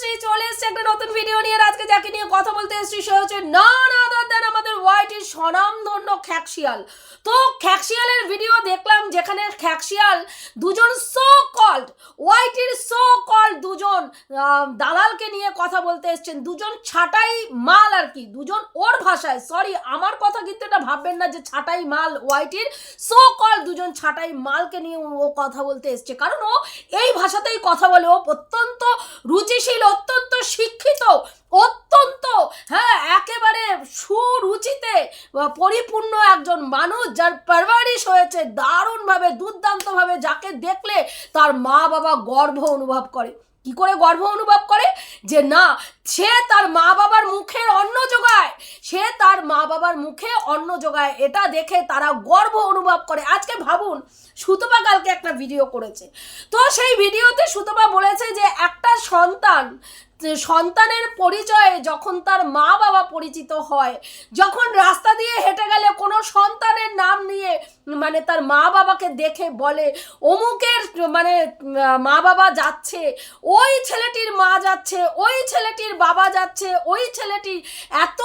তনুশ্রী চলে এসেছে একটা নতুন ভিডিও নিয়ে। আজকে যাকে নিয়ে কথা বলতে এসেছি, সে হচ্ছে না না ওয়াইটির স্বনামধন্য খ্যাকশিয়াল। তো খ্যাকশিয়ালের ভিডিও দেখলাম যেখানে খ্যাকশিয়াল দুজন সো কল্ড ওয়াইটির সো কল্ড দুজন দালালকে নিয়ে কথা বলতে এসেছেন। দুজন ছাটাই মাল আর কি, দুজন ওর ভাষায়। সরি আমার কথা কিন্তু এটা ভাববেন না যে ছাটাই মাল ওয়াইটির সো কল দুজন ছাটাই মালকে নিয়ে ও কথা বলতে এসছে। কারণ ও এই ভাষাতেই কথা বলে। ও অত্যন্ত রুচিশীল, অত্যন্ত শিক্ষিত অত্যন্ত হ্যাঁ একেবারে সুরুচিতে পরিপূর্ণ একজন মানুষ যার পারভারিশ হয়েছে, দারুণভাবে, দুর্দান্তভাবে যাকে দেখলে তার মা বাবা গর্ব অনুভব করে। কি করে গর্ব অনুভব করে? যে না, সে তার মা বাবার মুখে অন্ন যোগায়, সে তার মা বাবার মুখে অন্ন যোগায়, এটা দেখে তারা গর্ব অনুভব করে। আজকে ভাবুন, সুতপা কালকে একটা ভিডিও করেছে। তো সেই ভিডিওতে সুতপা বলেছে যে একটা সন্তান সন্তানের পরিচয়ে যখন তার মা বাবা পরিচিত হয়, যখন রাস্তা দিয়ে হেঁটে গেলে কোনো সন্তানের নাম নিয়ে মানে তার মা বাবাকে দেখে বলে, অমুকের মানে মা বাবা যাচ্ছে, ওই ছেলেটির মা যাচ্ছে, ওই ছেলেটির বাবা যাচ্ছে, ওই ছেলেটি এত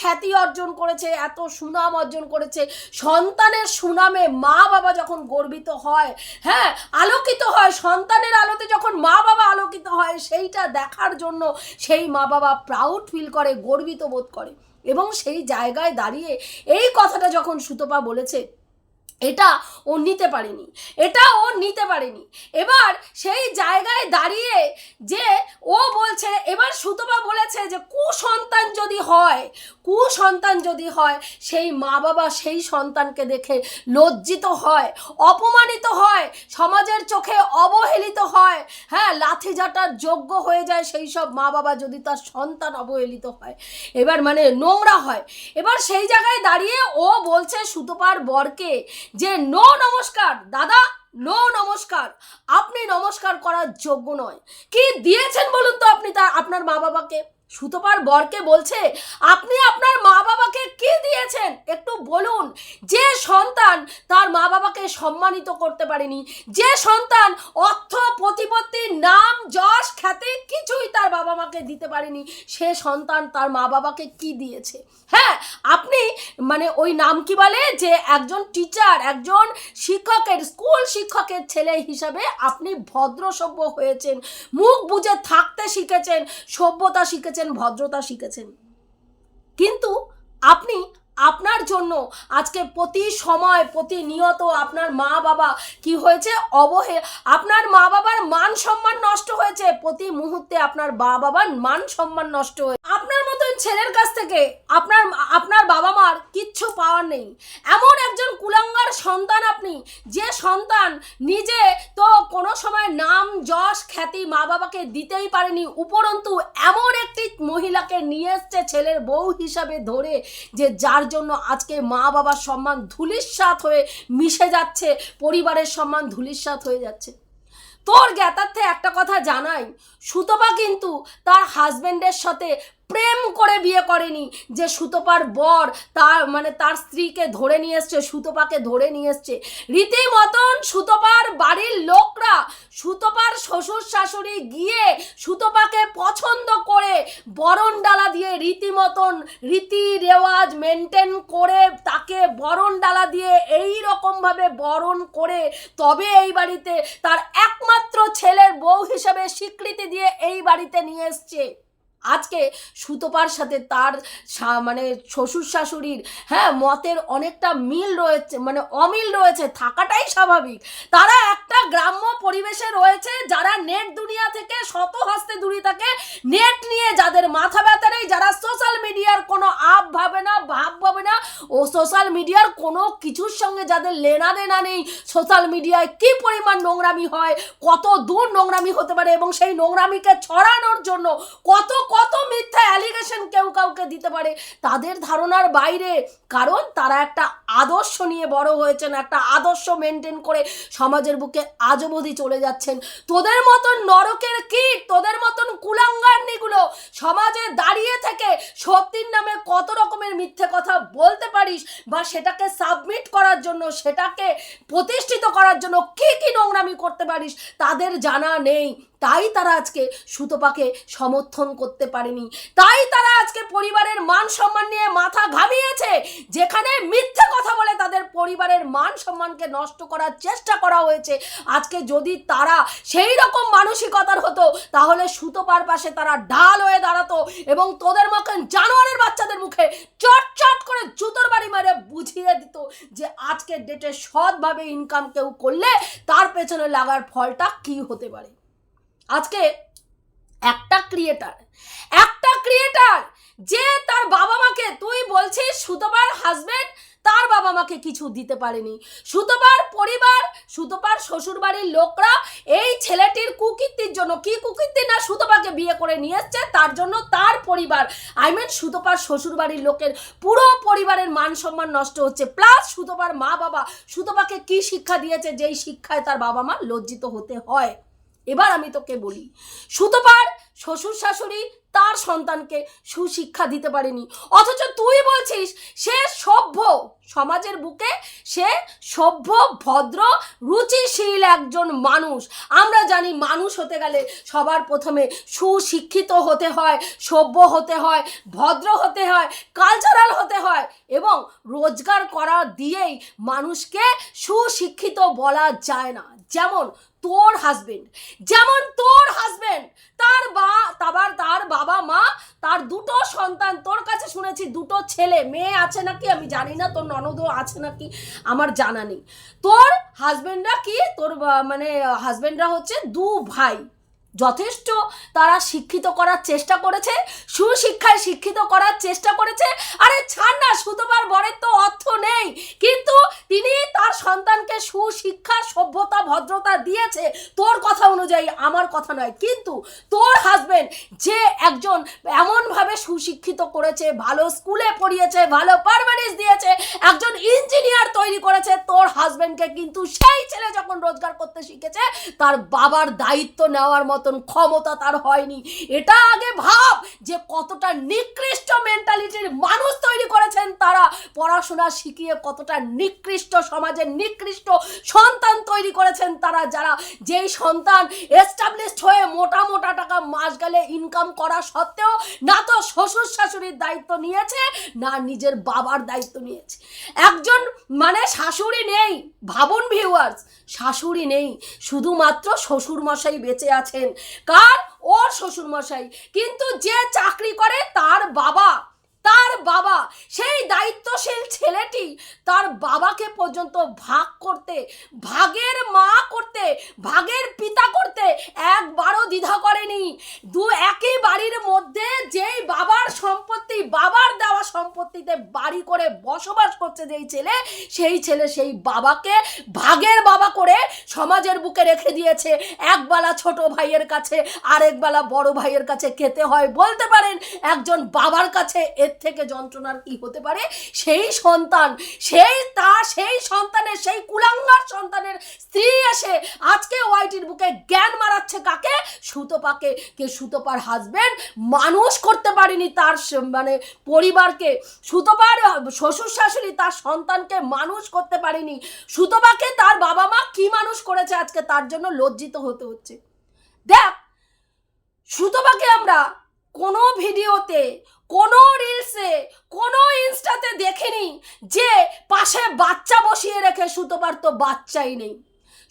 খ্যাতি অর্জন করেছে, এত সুনাম অর্জন করেছে। সন্তানের সুনামে মা বাবা যখন গর্বিত হয় হ্যাঁ আলোকিত হয়, সন্তানের আলোতে যখন মা বাবা আলোকিত হয়, সেইটা দেখার জন্য সেই মা বাবা প্রাউড ফিল করে, গর্বিত বোধ করে। এবং সেই জায়গায় দাঁড়িয়ে এই কথাটা যখন সুতপা বলেছে এটা ও নিতে পারেনি, এটা ও নিতে পারেনি। এবার সেই জায়গায় দাঁড়িয়ে যে ও বলছে, এবার সুতপা বলেছে যে, কুসন্তান যদি হয়, কুসন্তান যদি হয়, সেই মা বাবা সেই সন্তানকে দেখে লজ্জিত হয়, অপমানিত হয়, সমাজের চোখে অবহেলিত হয়। হ্যাঁ লাঠিঝাটার যোগ্য হয়ে যায় সেই সব মা বাবা যদি তার সন্তান অবহেলিত হয়। এবার মানে নোংরা হয়। এবার সেই জায়গায় দাঁড়িয়ে ও বলছে সুতপার বরকে যে নো নমস্কার, দাদা, নো নমস্কার। আপনি নমস্কার করার যোগ্য নয়। কি দিয়েছেন বলুন তো আপনি তার, আপনার মা বাবাকে সুতপার বরকে বলছে, আপনি আপনার মা বাবাকে কি দিয়েছেন? একটু বলুন। যে সন্তান তার মা বাবাকে সম্মানিত করতে পারেনি। যে সন্তান অর্থ প্রতিপত্তি নাম, যশ, খ্যাতি কিছুই তার বাবা মাকে দিতে পারেনি, সে সন্তান তার মা বাবাকে কি দিয়েছে? হ্যাঁ আপনি মানে ওই নাম কি বলে? যে একজন টিচার একজন শিক্ষকের স্কুল শিক্ষকের ছেলে হিসাবে আপনি ভদ্র সভ্য হয়েছেন। মুখ বুঝে থাকতে শিখেছেন, সভ্যতা শিখেছেন, ভদ্রতা শিখেছেন। কিন্তু আপনি আপনার জন্য আজকে প্রতি সময় প্রতিনিয়ত আপনার মা বাবা কি হয়েছে? অবহে, আপনার মা বাবার মান সম্মান নষ্ট হয়েছে। প্রতি মুহূর্তে আপনার মা বাবার মান সম্মান নষ্ট হয়েছে আপনার মতন ছেলের কাছ থেকে আপনার আপনার বাবা মার কিচ্ছু পাওয়ার নেই। এমন একজন কুলাঙ্গার সন্তান আপনি, যে সন্তান নিজে তো কোনো সময় নাম, যশ, খ্যাতি মা বাবাকে দিতেই পারেনি। উপরন্তু এমন একটি মহিলাকে নিয়ে এসছে ছেলের বউ হিসাবে ধরে, যে যার জন্য আজকে মা বাবার সম্মান ধুলিস্বাত হয়ে মিশে যাচ্ছে, পরিবারের সম্মান ধুলিস্বাত হয়ে যাচ্ছে। তোর জ্ঞাতার্থে একটা কথা জানাই, সুতপা কিন্তু তার হাজবেন্ডের সাথে প্রেম করে বিয়ে করেনি। যে সুতপার বর তার মানে তার স্ত্রীকে ধরে নিয়ে এসছে, সুতপাকে ধরে নিয়ে এসছে। রীতিমতন সুতপার বাড়ির লোকরা সুতপার শ্বশুর শাশুড়ি গিয়ে সুতপাকে পছন্দ করে বরণ ডালা দিয়ে রীতিমতন রীতি রেওয়াজ মেনটেন করে তাকে বরণ ডালা দিয়ে এই রকমভাবে বরণ করে তবে এই বাড়িতে তার একমাত্র ছেলের বউ হিসেবে স্বীকৃতি দিয়ে এই বাড়িতে নিয়ে এসছে। আজকে সুতপার সাথে তার মানে শ্বশুর শাশুড়ির হ্যাঁ মতের অনেকটা মিল রয়েছে মানে অমিল রয়েছে, থাকাটাই স্বাভাবিক। তারা একটা গ্রাম্য পরিবেশে রয়েছে, যারা নেট দুনিয়া থেকে শত হস্তে দূরে থাকে। নেট নিয়ে যাদের মাথা ব্যথা নেই, যারা সোশ্যাল মিডিয়ার কোনো আপ ভাবে না, ভাব ভাবে না, ও সোশ্যাল মিডিয়ার কোনো কিছুর সঙ্গে যাদের লেনা দেনা নেই, সোশ্যাল মিডিয়ায় কি পরিমাণ নোংরামি হয়, কত দূর নোংরামি হতে পারে এবং সেই নোংরামিকে ছড়ানোর জন্য কত কত মিথ্যা অ্যালিগেশন কেউ কাউকে দিতে পারে? তাদের ধারণার বাইরে। কারণ তারা একটা আদর্শ নিয়ে বড় হয়েছেন, একটা আদর্শ মেনটেন করে সমাজের বুকে আজ অবধি চলে যাচ্ছেন। তোদের মতন নরকের কীট, তোদের মতন কুলাঙ্গারনিগুলো সমাজে দাঁড়িয়ে থেকে সত্যির নামে কত রকমের মিথ্যে কথা বলতে পারিস বা সেটাকে সাবমিট করার জন্য, সেটাকে প্রতিষ্ঠিত করার জন্য কি কি নোংরামি করতে পারিস, তাদের জানা নেই। তাই তারা আজকে সুতপাকে সমর্থন করতে পারেনি। তাই তারা আজকে পরিবারের মান সম্মান নিয়ে মাথা ঘামিয়েছে। যেখানে মিথ্যে কথা বলে তাদের পরিবারের মান সম্মানকে নষ্ট করার চেষ্টা করা হয়েছে। আজকে যদি তারা সেই রকম মানসিকতার হতো, তাহলে সুতপার পাশে তারা ঢাল হয়ে দাঁড়াতো এবং তোদের মতন জানোয়ারের বাচ্চাদের মুখে চট চট করে জুতোর বাড়ি মেরে বুঝিয়ে দিত যে আজকের ডেটে সৎভাবে ইনকাম কেউ করলে তার পেছনে লাগার ফলটা কি হতে পারে। আজকে একটা ক্রিয়েটার একটা ক্রিয়েটার যে তার বাবা মাকে তুই বলছিস সুতপার হাজবেন্ড তার বাবা মাকে কিছু দিতে পারেনি। সুতপার পরিবার, সুতপার শ্বশুরবাড়ির লোকরা এই ছেলেটির কুকীর্তির জন্য, কি কুকীর্তি না সুতপাকে বিয়ে করে নিয়ে এসছে, তার জন্য তার পরিবার আই মিন সুতপার শ্বশুরবাড়ির লোকের পুরো পরিবারের মান সম্মান নষ্ট হচ্ছে। প্লাস সুতপার মা বাবা সুতপাকে কি শিক্ষা দিয়েছে, যেই শিক্ষায় তার বাবা মা লজ্জিত হতে হয়। এবার আমি তোকে বলি, সুতপার শ্বশুর শাশুড়ি তার সন্তানকে সুশিক্ষা দিতে পারেনি। অথচ তুই বলছিস, সে সভ্য সমাজের বুকে, সে সভ্য, ভদ্র, রুচিশীল একজন মানুষ। আমরা জানি মানুষ হতে গেলে সবার প্রথমে সুশিক্ষিত হতে হয়, সভ্য হতে হয়, ভদ্র হতে হয় কালচারাল হতে হয় এবং রোজগার করা দিয়েই মানুষকে সুশিক্ষিত বলা যায় না। যেমন তোর হাজবেন্ড যেমন তোর হাজবেন্ড তার বা, তাবার, তার বাবা মা, তার দুটো সন্তান, তোর কাছে শুনেছি দুটো ছেলে, মেয়ে আছে নাকি? আমি জানি না, তোর ননদও আছে নাকি? আমার জানা নেই। তোর হাজবেন্ডরা কি? তোর মানে হাজবেন্ডরা হচ্ছে দু ভাই। যথেষ্ট তারা শিক্ষিত করার চেষ্টা করেছে, সুশিক্ষায় শিক্ষিত করার চেষ্টা করেছে। আরে ছাড় না সুতোবার বরের তো অর্থ নেই। কিন্তু তিনি তার সন্তানকে সুশিক্ষা, সভ্যতা, ভদ্রতা দিয়েছে। তোর কথা অনুযায়ী আমার কথা নয়, কিন্তু তোর হাজবেন্ড যে একজন এমনভাবে সুশিক্ষিত করেছে, ভালো স্কুলে পড়িয়েছে, ভালো পারমানেন্স দিয়েছে, একজন ইঞ্জিনিয়ার তৈরি করেছে, তোর হাজবেন্ডকে কিন্তু সেই ছেলে যখন রোজগার করতে শিখেছে, তার বাবার দায়িত্ব নেওয়ার মতন ক্ষমতা তার হয়নি। এটা আগে ভাব যে কতটা নিকৃষ্ট মেন্টালিটির মানুষ তৈরি করেছেন তারা। পড়াশোনা শিখিয়ে কতটা নিকৃষ্ট সমাজের নিকৃষ্ট সন্তান তৈরি করেছেন তারা, যারা যেই সন্তান এস্টাবলিশড হয়ে মোটা মোটা টাকা মাস গেলে ইনকাম করা সত্ত্বেও না তো শ্বশুর শাশুড়ির দায়িত্ব নিয়েছে, না নিজের বাবার দায়িত্ব নিয়েছে। একজন মানে শাশুড়ি নেই, ভাবুন ভিউয়ার্স শাশুড়ি নেই। শুধুমাত্র শ্বশুর মশাই বেঁচে আছেন। কার? ও শ্বশুর মশাই কিন্তু যে চাকরি করে তার বাবা তার বাবা সেই দায়িত্বশীল ছেলেটি তার বাবাকে পর্যন্ত ভাগ করতে, ভাগের মা করতে, ভাগের পিতা করতে একবারও দ্বিধা করেনি। দু একই বাড়ির মধ্যে যেই বাবার সম্পত্তি, বাবার দেওয়া সম্পত্তিতে বাড়ি করে বসবাস করছে যেই ছেলে, সেই ছেলে সেই বাবাকে ভাগের বাবা করে সমাজের বুকে রেখে দিয়েছে। একবেলা ছোট ভাইয়ের কাছে, আরেকবেলা বড় ভাইয়ের কাছে খেতে হয়। বলতে পারেন একজন বাবার কাছে এর থেকে যন্ত্রণার কি হতে পারে? সেই সন্তান, সেই তার, সেই সন্তানের, সেই কুলাঙ্গার সন্তানের স্ত্রী এসে আজকে ওয়াইটির বুকে জ্ঞান মারাচ্ছে কাকে? সুতোপাকে। কে সুতোপার হাজবেন্ড মানুষ করতে পারেনি তার মানে পরিবারকে। সুতোপার শ্বশুর শাশুড়ি তার সন্তানকে মানুষ করতে পারেনি। সুতোপাকে তার বাবা মা কি মানুষ করেছে আজকে তার জন্য লজ্জিত হতে হচ্ছে। দেখ, সুতোপাকে আমরা কোনো ভিডিওতে কোনো রিলসে কোনো ইনস্টাতে দেখিনি যে পাশে বাচ্চা বসিয়ে রেখে সুতোপার তো বাচ্চাই নেই।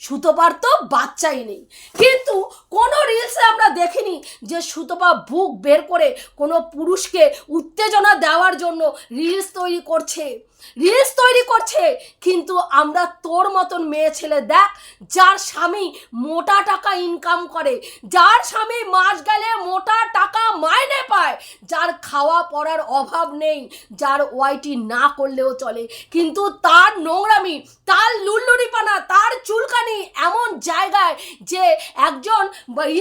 সুতোপার তো বাচ্চাই নেই। কিন্তু কোনো রিলসে আমরা দেখিনি যে সুতোপা বুক বের করে কোনো পুরুষকে উত্তেজনা দেওয়ার জন্য রিলস তৈরি করছে। রিলস তৈরি করছে, কিন্তু আমরা তোর মতন মেয়ে ছেলে দেখ, যার স্বামী মোটা টাকা ইনকাম করে, যার স্বামী মাস গেলে মোটা টাকা মাইনে পায়, যার খাওয়া পড়ার অভাব নেই, যার ওয়াইটি না করলেও চলে। কিন্তু তার নোংরামি, তার লুল্লুরিপানা, তার চুলকানি এমন জায়গায় যে একজন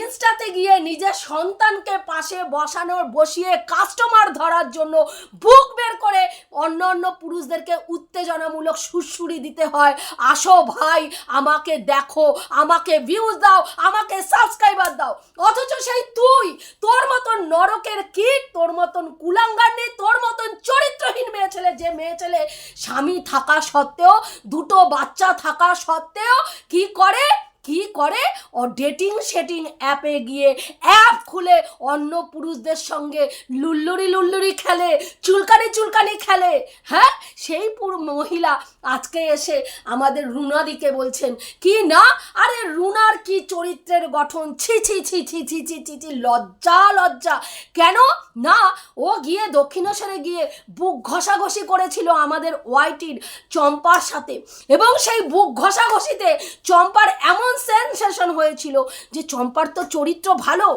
ইনস্টাতে গিয়ে নিজের সন্তানকে পাশে বসানোর, বসিয়ে কাস্টমার ধরার জন্য বুক বের করে অন্য অন্য পুরুষদেরকে উত্তেজনামূলক সুরসুরি দিতে হয়। আসো ভাই, আমাকে দেখো, আমাকে ভিউজ দাও, আমাকে সাবস্ক্রাইবার দাও। অথচ সেই তুই, তোর মতন নরকের কীট, তোর মতন কুলাঙ্গার নেই, তোর মতন চরিত্রহীন মেয়ে ছেলে, যে মেয়ে ছেলে স্বামী থাকা সত্ত্বেও, দুটো বাচ্চা থাকা সত্ত্বেও কি করে? কি করে? ও ডেটিং সেটিং অ্যাপে গিয়ে অ্যাপ খুলে অন্য পুরুষদের সঙ্গে লুল্লুরি লুল্লুরি খেলে, চুলকানি চুলকানি খেলে। হ্যাঁ? সেই পুরো মহিলা আজকে এসে আমাদের রুনাদিকে বলছেন, কি না? আরে রুনার কি চরিত্রের গঠন? ছি ছি ছি ছি ছি ছি ছি ছি, লজ্জা লজ্জা। কেন? না, ও গিয়ে দক্ষিণেশ্বরে গিয়ে বুক ঘষাঘষি করেছিল আমাদের ওয়াইটির চম্পার সাথে। এবং সেই বুক ঘষাঘষিতে চম্পার এমন সেনসেশন হয়েছিল যে চম্পার তো চরিত্র ভালো,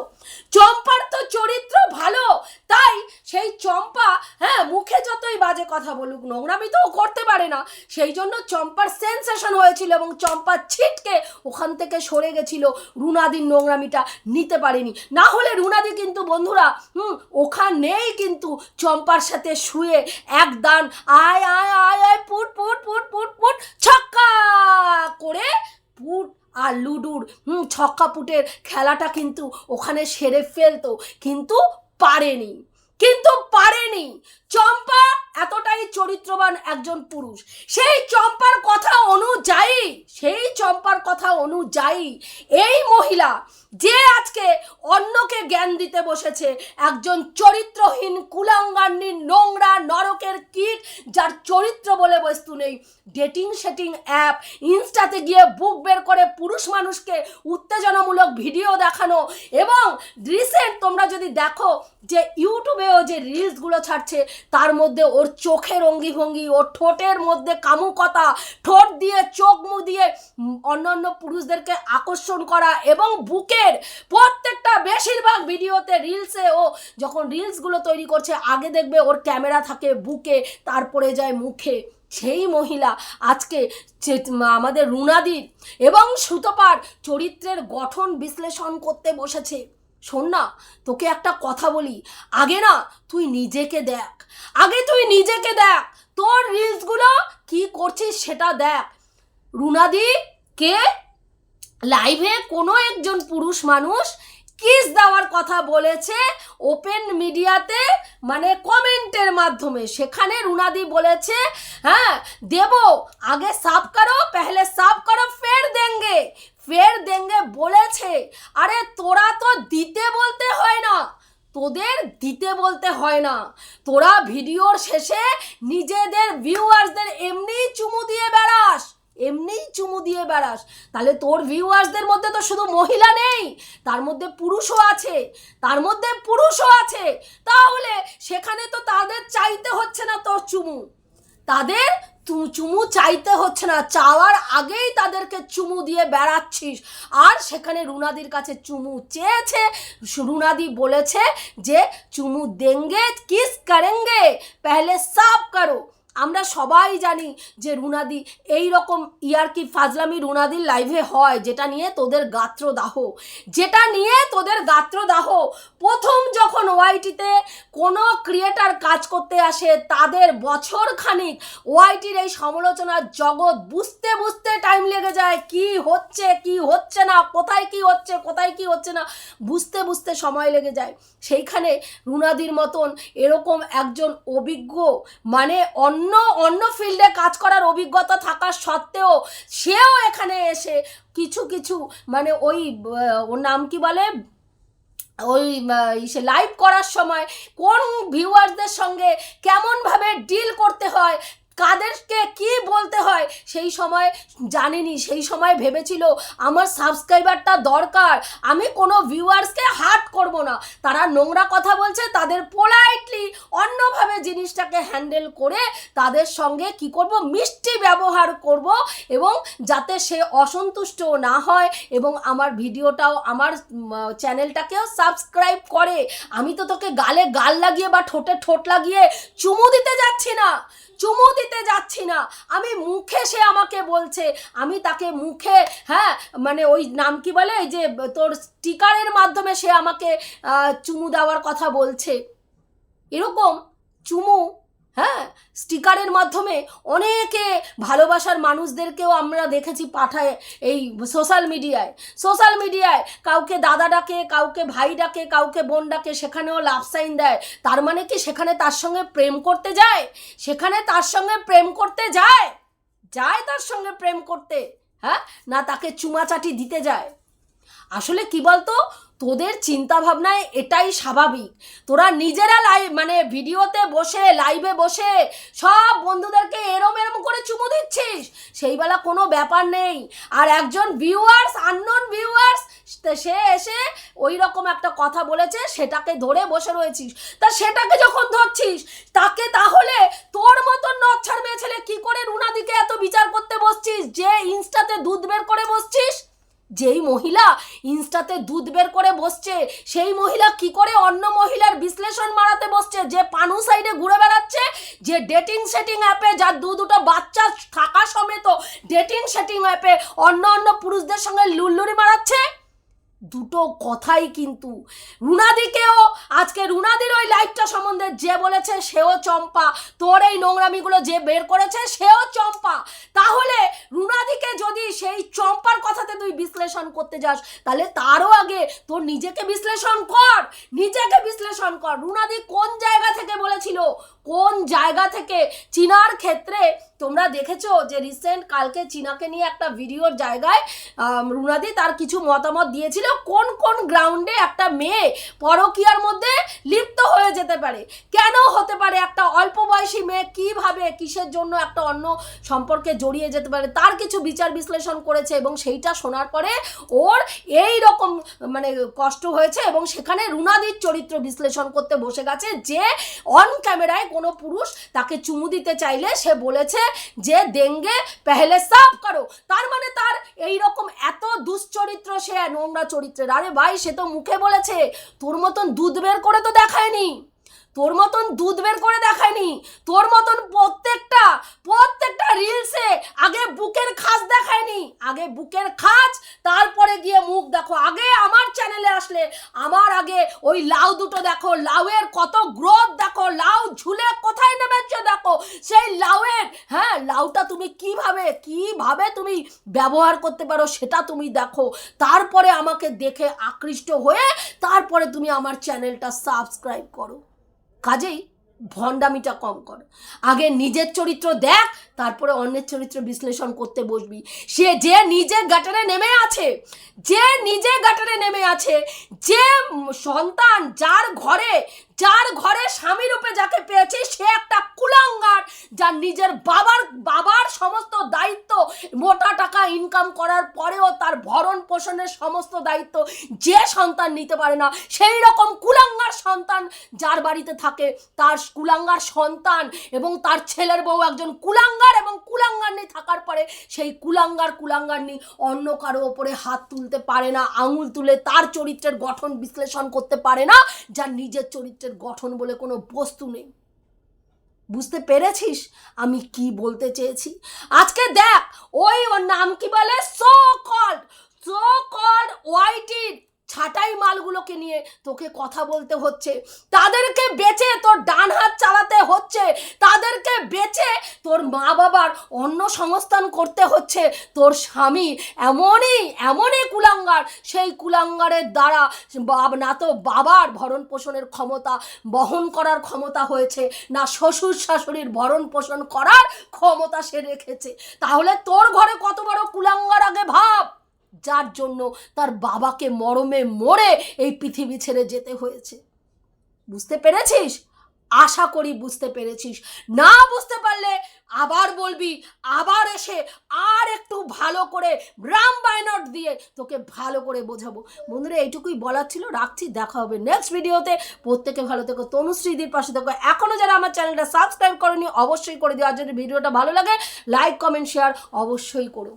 চম্পার তো চরিত্র ভালো। তাই সেই চম্পা হ্যাঁ মুখে যতই বাজে কথা বলুক, নোংরামি তো করতে পারে না। সেই জন্য চম্পার সেন্সেশন হয়েছিল এবং চম্পা ছিটকে ওখান থেকে সরে গেছিল। রুনাদির নোংরামিটা নিতে পারেনি। না হলে রুনাদি কিন্তু, বন্ধুরা, হুম ওখানেই কিন্তু চম্পার সাথে শুয়ে এক দান আয় আয় আয় আয়, পুট পুট পুট পুট পুট, ছক্কা করে পুট আর লুডুর হুম ছক্কা পুটের খেলাটা কিন্তু ওখানে সেরে ফেলতো কিন্তু পারেনি। কিন্তু পারেনি। চম্পা এতটাই চরিত্রবান একজন পুরুষ। সেই চম্পার কথা অনুযায়ী, সেই চম্পার কথা অনুযায়ী এই মহিলা যে আজকে অন্যকে জ্ঞান দিতে বসেছে, একজন চরিত্রহীন কুলাঙ্গান্নি নোংরা, নরকের কীট, যার চরিত্র বলে বস্তু নেই। ডেটিং সেটিং অ্যাপ ইনস্টাতে গিয়ে বুক বের করে পুরুষ মানুষকে উত্তেজনামূলক ভিডিও দেখানো এবং রিসেন্ট তোমরা যদি দেখো যে ইউটিউবেও যে রিলসগুলো ছাড়ছে তার মধ্যে ওর চোখের অঙ্গি ভঙ্গি ওর ঠোঁটের মধ্যে কামুকতা, ঠোঁট দিয়ে চোখ মু দিয়ে অন্যান্য পুরুষদেরকে আকর্ষণ করা এবং বুকের প্রত্যেকটা বেশিরভাগ ভিডিওতে রিলসে ও যখন রিলসগুলো তৈরি করছে, আগে দেখবে ওর ক্যামেরা থাকে বুকে, তারপরে যায় মুখে। সেই মহিলা আজকে আমাদের রুনাদির এবং সুতপার চরিত্রের গঠন বিশ্লেষণ করতে বসেছে। শোন না, তোকে একটা কথা বলি। আগে না তুই নিজেকে দেখ। আগে তুই নিজেকে দেখ, তোর রিলসগুলো কি করছিস সেটা দেখ। রুনাদি, কে? লাইভে কোনো একজন পুরুষ মানুষ কিস দেওয়ার কথা বলেছে ওপেন মিডিয়াতে মানে কমেন্টের মাধ্যমে। সেখানে রুনাদি বলেছে হ্যাঁ দেব, আগে সাফ করো, পেহলে সাফ করো, ফের দেঙ্গে। ফের দেঙ্গে বলেছে। আরে তোরা তো দিতে বলতে হয় না। তোদের দিতে বলতে হয় না। তোরা ভিডিওর শেষে নিজেদের ভিউয়ার্সদের এমনিই চুমু দিয়ে বেড়াস। এমনিই চুমু দিয়ে বেড়াস। তাহলে তোর ভিউয়ার্সদের মধ্যে তো শুধু মহিলা নেই, তার মধ্যে পুরুষও আছে। তার মধ্যে পুরুষও আছে। তাহলে সেখানে তো তাদের চাইতে হচ্ছে না তোর চুমু। তাদের চুমু চাইতে হচ্ছে না। চাওয়ার আগেই তাদেরকে চুমু দিয়ে বেড়াচ্ছিস। আর সেখানে রুনাদির কাছে চুমু চেয়েছে। রুনাদি বলেছে যে, চুমু দেঙ্গে, কিস করেঙ্গে, পেহলে সাফ করো। আমরা সবাই জানি যে রুনাদি এই রকম ইয়ারকি ফাজলামি রুনাদির লাইভে হয়, যেটা নিয়ে তোদের গাত্রদাহ। যেটা নিয়ে তোদের গাত্রদাহ, প্রথম যখন ওয়াইটিতে কোনো ক্রিয়েটার কাজ করতে আসে, তাদের বছর খানিক ওয়াইটির এই সমালোচনার জগৎ বুঝতে বুঝতে টাইম লেগে যায়, কি হচ্ছে কি হচ্ছে না, কোথায় কি হচ্ছে, কোথায় কি হচ্ছে না, বুঝতে বুঝতে সময় লেগে যায়। সেইখানে রুনাদির মতন এরকম একজন অভিজ্ঞ মানে অন্য অন্য অন্য ফিল্ডে কাজ করার অভিজ্ঞতা থাকা সত্ত্বেও সেও এখানে এসে কিছু কিছু মানে ওই ওর নাম কি বলে? ওই সে লাইভ করার সময় কোন ভিউয়ারদের সঙ্গে কেমনভাবে ডিল করতে হয় কাদেরকে কি বলতে হয় সেই সময় জানিনি, সেই সময় ভেবেছিল আমার সাবস্ক্রাইবারটা দরকার, আমি কোনো ভিউয়ার্সকে হার্ট করব না। তারা নোংরা কথা বলছে, তাদের পোলাইটলি অন্যভাবে জিনিসটাকে হ্যান্ডেল করে তাদের সঙ্গে কি করব, মিষ্টি ব্যবহার করব এবং যাতে সে অসন্তুষ্ট না হয় এবং আমার ভিডিওটাও, আমার চ্যানেলটাকেও সাবস্ক্রাইব করে। আমি তো তোকে গালে গাল লাগিয়ে বা ঠোঁটে ঠোঁট লাগিয়ে চুমু দিতে যাচ্ছি না। চুমু দিতে যাচ্ছি না। আমি মুখে সে আমাকে বলছে। আমি তাকে মুখে হ্যাঁ মানে ওই নাম কি বলে? ওই যে তোর স্টিকারের মাধ্যমে সে আমাকে চুমু দেওয়ার কথা বলছে। এরকম চুমু হ্যাঁ স্টিকারের মাধ্যমে অনেকে ভালোবাসার মানুষদেরকেও আমরা দেখেছি পাঠায় এই সোশ্যাল মিডিয়ায় সোশ্যাল মিডিয়ায় কাউকে দাদা ডাকে, কাউকে ভাই ডাকে, কাউকে বোন ডাকে, সেখানেও লাভ সাইন দেয়। তার মানে কি? সেখানে তার সঙ্গে প্রেম করতে যায়? সেখানে তার সঙ্গে প্রেম করতে যায়? যায় তার সঙ্গে প্রেম করতে হ্যাঁ? না তাকে চুমাচাটি দিতে যায়? আসলে কি বলতো? তোদের চিন্তা ভাবনায় এটাই স্বাভাবিক। তোরা নিজেরা লাইভ মানে ভিডিওতে বসে লাইভে বসে সব বন্ধুদেরকে এরম এরম করে চুমু দিচ্ছিস। সেই বেলা কোনো ব্যাপার নেই। আর একজন ভিউয়ার্স আননোন ভিউয়ার্স সে এসে ওই রকম একটা কথা বলেছে, সেটাকে ধরে বসে রয়েছিস। তা সেটাকে যখন ধরছিস, তাকে তাহলে তোর মতন নচ্ছার মেয়ে ছেলে কী করে রুনাদিকে এত বিচার করতে বসছিস? যে ইনস্টাতে দুধ বের করে বসছিস? যেই মহিলা ইনস্টাতে দুধ বের করে বসছে, সেই মহিলা কি করে অন্য মহিলার বিশ্লেষণ মারাতে বসছে? যে পানু সাইডে ঘুরে বেড়াচ্ছে, যে ডেটিং সেটিং অ্যাপে যার দু দুটো বাচ্চা থাকা সমেত ডেটিং সেটিং অ্যাপে অন্য অন্য পুরুষদের সঙ্গে লুল্লুরি মারাচ্ছে। দুটো কথাই কিন্তু। রুনাদিকেও, আজকে রুনাদির ওই লাইফটা সম্বন্ধে যে বলেছে সেও চম্পা। তোর এই নোংরামিগুলো যে বের করেছে সেও চম্পা। তাহলে রুনাদিকে যদি সেই চম্পার কথাতে তুই বিশ্লেষণ করতে যাস, তাহলে তারও আগে তোর নিজেকে বিশ্লেষণ কর, নিজেকে বিশ্লেষণ কর। রুনাদি কোন জায়গা থেকে বলেছিল? কোন জায়গা থেকে চীনার ক্ষেত্রে তোমরা দেখেছ যে রিসেন্ট কালকে চীনাকে নিয়ে একটা ভিডিওর জায়গায় রুনাদি তার কিছু মতামত দিয়েছিল। কোন কোন গ্রাউন্ডে একটা মেয়ে পরকীয়ার মধ্যে লিপ্ত হয়ে যেতে পারে? কেন হতে পারে? একটা অল্প বয়সী মেয়ে কীভাবে কিসের জন্য একটা অন্য সম্পর্কে জড়িয়ে যেতে পারে? তার কিছু বিচার বিশ্লেষণ করেছে এবং সেইটা শোনার পরে ওর এই রকম মানে কষ্ট হয়েছে এবং সেখানে রুনাদির চরিত্র বিশ্লেষণ করতে বসে গেছে যে অন ক্যামেরায় কোনো পুরুষ তাকে চুমু দিতে চাইলে সে বলেছে যে ডেঙ্গে পেহলে সাফ করো। তার মানে তার এই রকম এত দুশ্চরিত্র, সে নোংরা চরিত্রের। আরে ভাই, সে তো মুখে বলেছে, তোর মতন দুধ বের করে তো দেখায়নি। তোর মতন দুধ বের করে দেখায়নি। তোর মতন প্রত্যেকটা প্রত্যেকটা রিলসে আগে বুকের খাস দেখায়নি। আগে বুকের খাজ তারপরে গিয়ে মুখ দেখো। আগে আমার চ্যানেলে আসলে, আমার আগে ওই লাউ দুটো দেখো, লাউয়ের কত গ্রোথ দেখো, লাউ ঝুলে কোথায় নেমেছে দেখো। সেই লাউয়ের হ্যাঁ লাউটা তুমি কীভাবে কীভাবে তুমি ব্যবহার করতে পারো সেটা তুমি দেখো। তারপরে আমাকে দেখে আকৃষ্ট হয়ে, তারপরে তুমি আমার চ্যানেলটা সাবস্ক্রাইব করো। কাজেই ভণ্ডামিটা কম কর। আগে নিজের চরিত্র দেখ, তারপরে অন্যের চরিত্র বিশ্লেষণ করতে বসবি। সে যে নিজে গাটারে নেমে আছে, যে নিজে গাটারে নেমে আছে, যে সন্তান যার ঘরে যার ঘরে স্বামী রূপে যাকে পেয়েছে, সে একটা কুলাঙ্গার, যার নিজের বাবার বাবার সমস্ত দায়িত্ব, মোটা টাকা ইনকাম করার পরেও তার ভরণ পোষণের সমস্ত দায়িত্ব যে সন্তান নিতে পারে না, সেই রকম কুলাঙ্গার সন্তান যার বাড়িতে থাকে। তার কুলাঙ্গার সন্তান এবং তার ছেলের বউ একজন কুলাঙ্গার এবং কুলাঙ্গারনি থাকার পরে সেই কুলাঙ্গার কুলাঙ্গারনি অন্য কারও ওপরে হাত তুলতে পারে না, আঙুল তুলে তার চরিত্রের গঠন বিশ্লেষণ করতে পারে না, যার নিজের চরিত্রের গঠন বলে কোনো বস্তু নেই। বুঝতে পেরেছিস আমি কি বলতে চেয়েছি? আজকে দেখ, ওই ওর নাম কি বলে? সো কল্ড সো কল্ড ওয়াইটির ছাটাই মালগুলোকে নিয়ে তোকে কথা বলতে হচ্ছে। তাদেরকে বেচে তোর ডান হাত চালাতে হচ্ছে। তাদেরকে বেচে তোর মা বাবার অন্য সংস্থান করতে হচ্ছে। তোর স্বামী এমনই এমনই কুলাঙ্গার। সেই কুলাঙ্গারের দ্বারা না তো বাবার ভরণ পোষণের ক্ষমতা বহন করার ক্ষমতা হয়েছে, না শ্বশুর শাশুড়ির ভরণ পোষণ করার ক্ষমতা সে রেখেছে। তাহলে তোর ঘরে কত বড় কুলাঙ্গার আগে ভাব? যার জন্য তার বাবাকে মরমে মরে এই পৃথিবী ছেড়ে যেতে হয়েছে। বুঝতে পেরেছিস? আশা করি বুঝতে পেরেছিস। না বুঝতে পারলে আবার বলবি, আবার এসে আর একটু ভালো করে রাম বায়নট দিয়ে তোকে ভালো করে বোঝাবো। বন্ধুরা, এইটুকুই বলার ছিল। রাখছি, দেখা হবে নেক্সট ভিডিওতে প্রত্যেকে ভালো থেকো, তনুশ্রীদির পাশে থেকো। এখনও যারা আমার চ্যানেলটা সাবস্ক্রাইব করেনি, অবশ্যই করে দিও। আর যদি ভিডিওটা ভালো লাগে লাইক কমেন্ট শেয়ার অবশ্যই করো।